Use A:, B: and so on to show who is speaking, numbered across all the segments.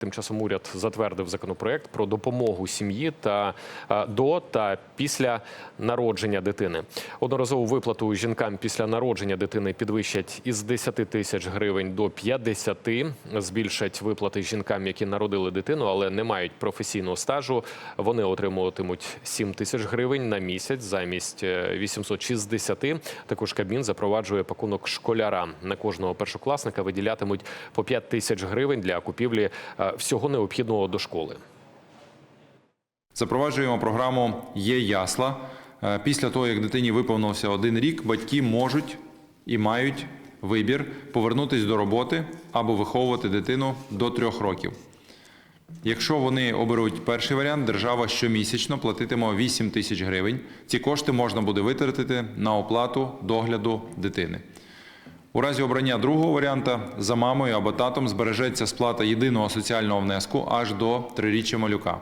A: Тим часом уряд затвердив законопроект про допомогу сім'ї та е, до та після народження дитини. Одноразову виплату жінкам після народження дитини підвищать із 10 тисяч гривень до 50. Збільшать виплати жінкам, які народили дитину, але не мають професійного стажу. Вони отримуватимуть 7 тисяч гривень на місяць замість е, 860. Також Кабмін запроваджує пакунок школярам. На кожного першокласника виділятимуть по 5 тисяч гривень для купівлі е, всього необхідного до школи.
B: Запроваджуємо програму Є ясла. Е, Після того, як дитині виповнився один рік, батьки можуть і мають вибір повернутися до роботи або виховувати дитину до трьох років. Якщо вони оберуть перший варіант, держава щомісячно платитиме 8 тисяч гривень. Ці кошти можна буде витратити на оплату догляду дитини. У разі обрання другого варіанта за мамою або татом збережеться сплата єдиного соціального внеску аж до триріччя малюка.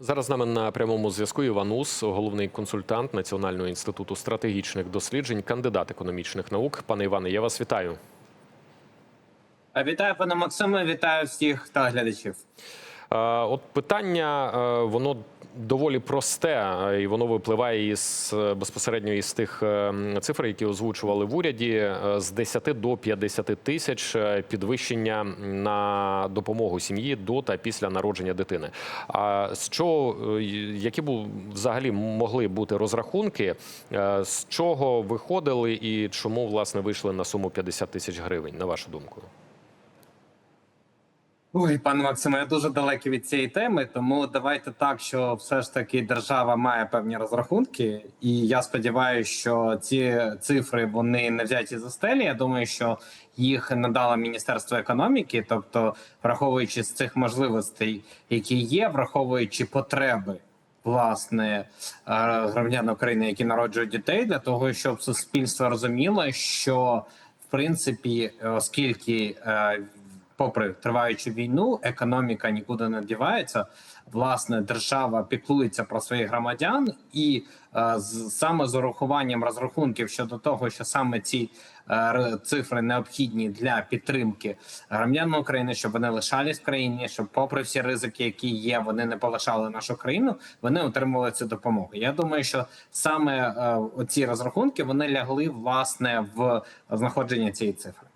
A: Зараз з нами на прямому зв'язку Іван Ус, головний консультант Національного інституту стратегічних досліджень, кандидат економічних наук. Пане Іване, я вас вітаю.
C: Вітаю, пане Максиме, вітаю всіх телеглядачів.
A: Е, От питання е, воно доволі просте, е, і воно випливає із е, безпосередньо із тих е, цифр, які озвучували в уряді е, з 10 до 50 тисяч е, підвищення на допомогу сім'ї до та після народження дитини. А з чого е, які бу взагалі могли бути розрахунки, е, з чого виходили і чому власне вийшли на суму 50 тисяч гривень, на вашу думку?
C: Ой, пане Максиме, я дуже далекий від цієї теми, тому давайте так, що все ж таки держава має певні розрахунки, і я сподіваюся, що ці цифри вони не взяті за стелі. Я думаю, що їх надало Міністерство економіки, тобто враховуючи з цих можливостей, які є, враховуючи потреби. Власне е, громадян України, які народжують дітей, для того, щоб суспільство розуміло, що в принципі, оскільки е, попри триваючу війну, економіка нікуди не дівається. Власне, держава піклується про своїх громадян, і е, з, саме з урахуванням розрахунків щодо того, що саме ці е, цифри необхідні для підтримки громадян України, щоб вони лишались в країні, щоб, попри всі ризики, які є, вони не полишали нашу країну, вони отримували цю допомогу. Я думаю, що саме е, оці розрахунки вони лягли власне в знаходження цієї цифри.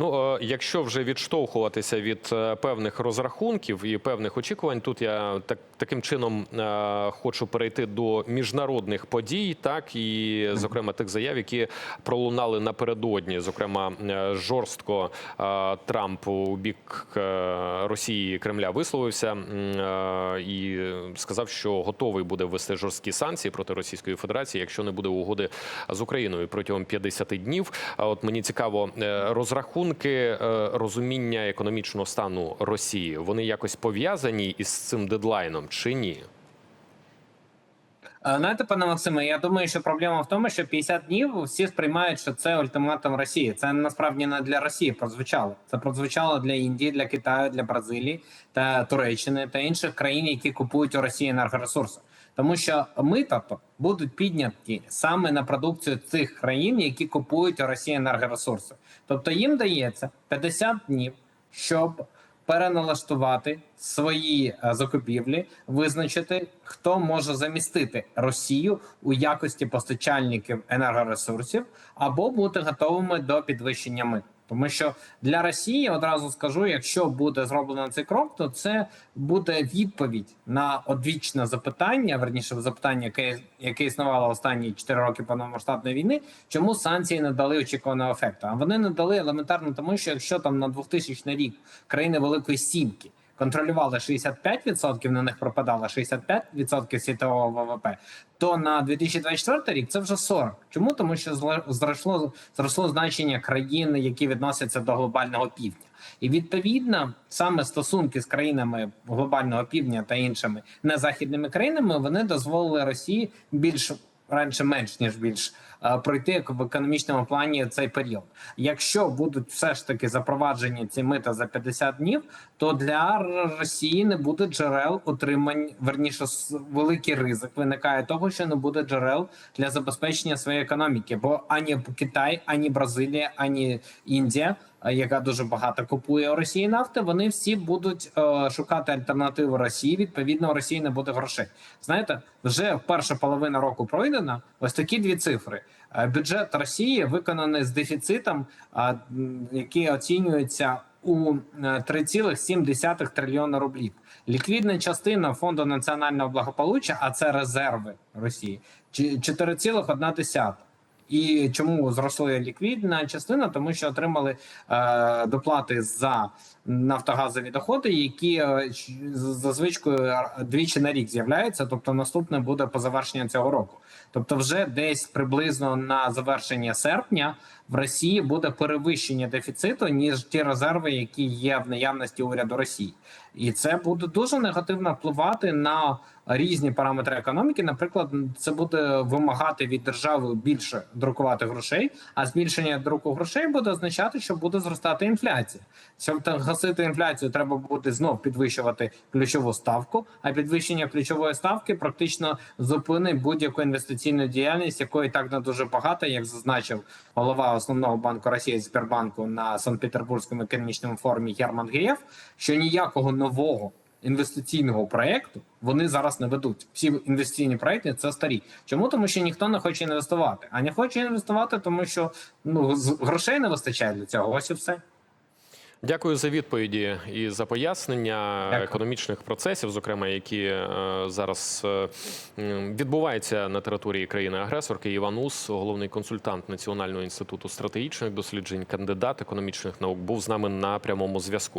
A: Ну, е, якщо вже відштовхуватися від е, певних розрахунків і певних очікувань, тут я так таким чином е, хочу перейти до міжнародних подій, так і зокрема тих заяв, які пролунали напередодні. Зокрема, жорстко Трамп у бік Росії Кремля висловився і сказав, що готовий буде ввести жорсткі санкції проти Російської Федерації, якщо не буде угоди з Україною протягом 50 днів. А от мені цікаво, розрахунки е, розуміння економічного стану Росії вони якось пов'язані із цим дедлайном чи ні?
C: Е, Знаєте, пане Максиме, я думаю, що проблема в тому, що 50 днів всі сприймають, що це ультиматум Росії. Це насправді не для Росії прозвучало. Це прозвучало для Індії, для Китаю, для Бразилії та Туреччини та інших країн, які купують у Росії енергоресурси. Тому що мита будуть підняті саме на продукцію цих країн, які купують у Росії енергоресурси. Тобто їм дається 50 днів, щоб переналаштувати свої е, закупівлі, визначити, хто може замістити Росію у якості постачальників енергоресурсів, або бути готовими до підвищення мит. Тому що для Росії одразу скажу, якщо буде зроблено цей крок, то це буде відповідь на одвічне запитання, верніше запитання, яке яке існувало останні 4 роки повномасштабної війни. Чому санкції не дали очікуваного ефекту? А вони не дали елементарно, тому що якщо там на 2000 рік країни Великої Сімки контролювали 65%, на них пропадало 65% світового ВВП, то на 2024 рік це вже 40. Чому? Тому що зросло, зросло значення країн, які відносяться до глобального півдня. І відповідно саме стосунки з країнами глобального півдня та іншими незахідними країнами вони дозволили Росії більш раніше менш ніж більш е, пройти в економічному плані цей період. Якщо будуть все ж таки запроваджені ці мита за 50 днів, то для Росії не буде джерел отримань. Верніше великий ризик виникає того, що не буде джерел для забезпечення своєї економіки, бо ані Китай, ані Бразилія, ані Індія яка дуже багато купує у Росії нафти, вони всі будуть е, шукати альтернативу Росії. Відповідно, у Росії не буде грошей. Знаєте, вже перша половина року пройдена. Ось такі дві цифри. Е, Бюджет Росії виконаний з дефіцитом, який оцінюється у е, 3,7 трильйона рублів. Ліквідна частина фонду національного благополуччя, а це резерви Росії, чи- 4,1. І чому зросла ліквідна частина? Тому що отримали е, доплати за нафтогазові доходи, які е, за двічі на рік з'являються. Тобто, наступне буде по завершенню цього року. Тобто, вже десь приблизно на завершення серпня в Росії буде перевищення дефіциту ніж ті резерви, які є в наявності уряду Росії, і це буде дуже негативно впливати на різні параметри економіки. Наприклад, це буде вимагати від держави більше друкувати грошей, а збільшення друку грошей буде означати, що буде зростати інфляція. Щоб гасити інфляцію, треба буде знов підвищувати ключову ставку. А підвищення ключової ставки практично зупинить будь-яку інвестиційну діяльність, якої так не дуже багато, як зазначив голова основного банку Росії Сбербанку на Санкт-Петербурзькому економічному форумі Герман Грєв, що ніякого нового інвестиційного проекту вони зараз не ведуть. Всі інвестиційні проекти це старі. Чому? Тому що ніхто не хоче інвестувати. А не хоче інвестувати, тому що ну грошей не вистачає для цього. Ось і все.
A: Дякую за відповіді і за пояснення
C: Дякую.
A: економічних процесів, зокрема, які е, зараз е, відбуваються на території країни-агресорки. Іван Ус, головний консультант Національного інституту стратегічних досліджень, кандидат економічних наук, був з нами на прямому зв'язку.